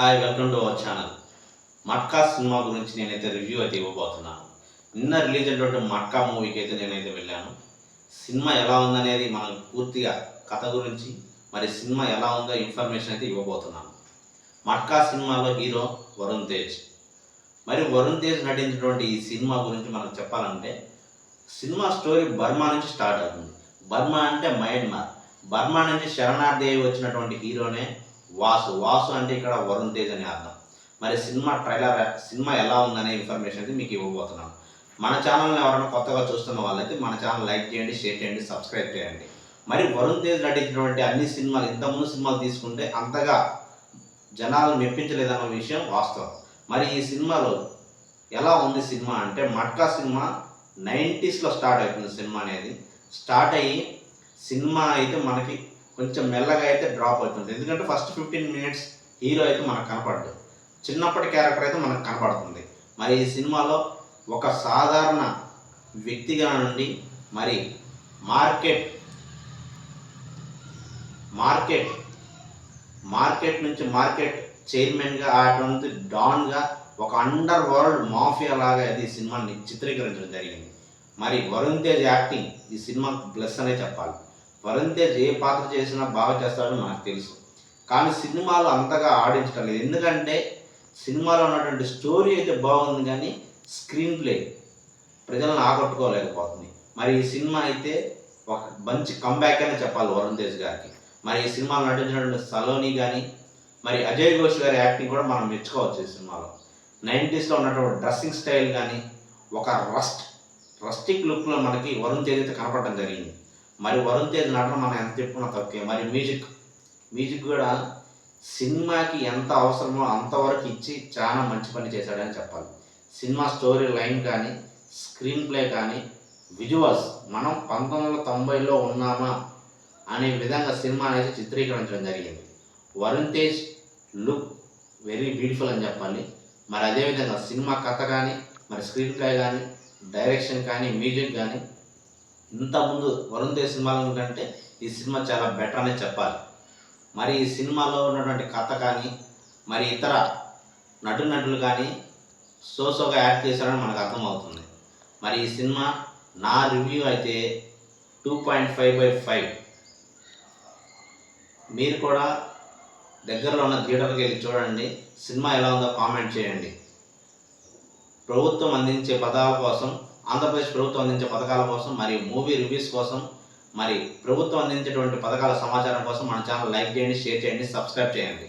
Hi welcome to our channel. Matka cinema గురించి నేనైతే review అయితే ఇవ్వబోతున్నాను. నిన్న రిలీజ్ అయినటువంటి మట్కా మూవీకి అయితే నేనైతే వెళ్ళాను. సినిమా ఎలా ఉందనేది మనం పూర్తిగా కథ గురించి మరి సినిమా ఎలా ఉందో ఇన్ఫర్మేషన్ అయితే ఇవ్వబోతున్నాను. మట్కా సినిమాలో హీరో వరుణ్ తేజ్. మరి వరుణ్ తేజ్ నటించినటువంటి ఈ సినిమా గురించి మనం చెప్పాలంటే సినిమా స్టోరీ బర్మా నుంచి స్టార్ట్ అవుతుంది. బర్మా అంటే మయన్మార్ బర్మా నుంచి శరణార్థి వచ్చినటువంటి హీరోనే వాసు. వాసు అంటే ఇక్కడ వరుణ్ తేజ్ అని అర్థం. మరి సినిమా ట్రైలర్ సినిమా ఎలా ఉందనే ఇన్ఫర్మేషన్ అయితే మీకు ఇవ్వబోతున్నాను. మన ఛానల్ని ఎవరైనా కొత్తగా చూస్తున్న వాళ్ళైతే మన ఛానల్ లైక్ చేయండి షేర్ చేయండి సబ్స్క్రైబ్ చేయండి. మరి వరుణ్ తేజ్ నటించినటువంటి అన్ని సినిమాలు ఇంతకుముందు సినిమాలు తీసుకుంటే అంతగా జనాలు మెప్పించలేదన్న విషయం వాస్తవం. మరి ఈ సినిమాలో ఎలా ఉంది సినిమా అంటే మట్కా సినిమా నైంటీస్లో స్టార్ట్ అవుతుంది సినిమా అనేది. స్టార్ట్ అయ్యి సినిమా అయితే మనకి కొంచెం మెల్లగా అయితే డ్రాప్ అవుతుంది. ఎందుకంటే ఫస్ట్ ఫిఫ్టీన్ మినిట్స్ హీరో అయితే మనకు కనపడదు. చిన్నప్పటి క్యారెక్టర్ అయితే మనకు కనపడుతుంది. మరి ఈ సినిమాలో ఒక సాధారణ వ్యక్తిగా నుండి మరి మార్కెట్ మార్కెట్ మార్కెట్ నుంచి మార్కెట్ చైర్మన్గా అటువంటి డాన్గా ఒక అండర్ వరల్డ్ మాఫియా లాగా అది ఈ సినిమాని చిత్రీకరించడం జరిగింది. మరి వరుణ్ తేజ్ యాక్టింగ్ ఈ సినిమా బ్లెస్ అనే చెప్పాలి. వరుణ్ తేజ్ ఏ పాత్ర చేసినా బాగా చేస్తాడో నాకు తెలుసు. కానీ సినిమాలో అంతగా ఆడించడం లేదు. ఎందుకంటే సినిమాలో ఉన్నటువంటి స్టోరీ అయితే బాగుంది కానీ స్క్రీన్ ప్లే ప్రజలను ఆకట్టుకోలేకపోతుంది. మరి ఈ సినిమా అయితే ఒక మంచి కంబ్యాక్ అనే చెప్పాలి వరుణ్ తేజ్ గారికి. మరి ఈ సినిమాలో నటించినటువంటి సలోని కానీ మరి అజయ్ ఘోష్ గారి యాక్టింగ్ కూడా మనం మెచ్చుకోవచ్చు ఈ సినిమాలో. నైంటీస్లో ఉన్నటువంటి డ్రెస్సింగ్ స్టైల్ కానీ ఒక రస్ట్ రస్టిక్ లుక్లో మనకి వరుణ్ తేజ్ అయితే కనపడటం జరిగింది. మరి వరుణ్ తేజ్ నటన మనం ఎంత చెప్పుకున్నా తక్కువే. మరి మ్యూజిక్. మ్యూజిక్ కూడా సినిమాకి ఎంత అవసరమో అంతవరకు ఇచ్చి చాలా మంచి పని చేశాడని చెప్పాలి. సినిమా స్టోరీ లైన్ కానీ స్క్రీన్ ప్లే కానీ విజువల్స్. మనం పంతొమ్మిది వందల తొంభైలో ఉన్నామా అనే విధంగా సినిమా అనేది చిత్రీకరించడం జరిగింది. Varun Tej look very beautiful అని చెప్పాలి. మరి అదేవిధంగా సినిమా కథ కానీ మరి స్క్రీన్ ప్లే కానీ డైరెక్షన్ కానీ మ్యూజిక్ కానీ ఇంతకుముందు వరుణ్ తేజ్ సినిమాల కంటే ఈ సినిమా చాలా బెటర్ అనే చెప్పాలి. మరి ఈ సినిమాలో ఉన్నటువంటి కథ కానీ మరి ఇతర నటునటులు కానీ సోసోగా యాక్ట్ చేశారని మనకు అర్థమవుతుంది. మరి ఈ సినిమా నా రివ్యూ అయితే two point five by five. మీరు కూడా దగ్గరలో ఉన్న థియేటర్కి వెళ్ళి చూడండి. సినిమా ఎలా ఉందో కామెంట్ చేయండి. ప్రభుత్వం అందించే పదాల కోసం ఆంధ్రప్రదేశ్ ప్రభుత్వం అందించే పథకాల కోసం మరియు మూవీ రివ్యూస్ కోసం మరి ప్రభుత్వం అందించేటువంటి పథకాల సమాచారం కోసం మన ఛానల్ లైక్ చేయండి షేర్ చేయండి సబ్స్క్రైబ్ చేయండి.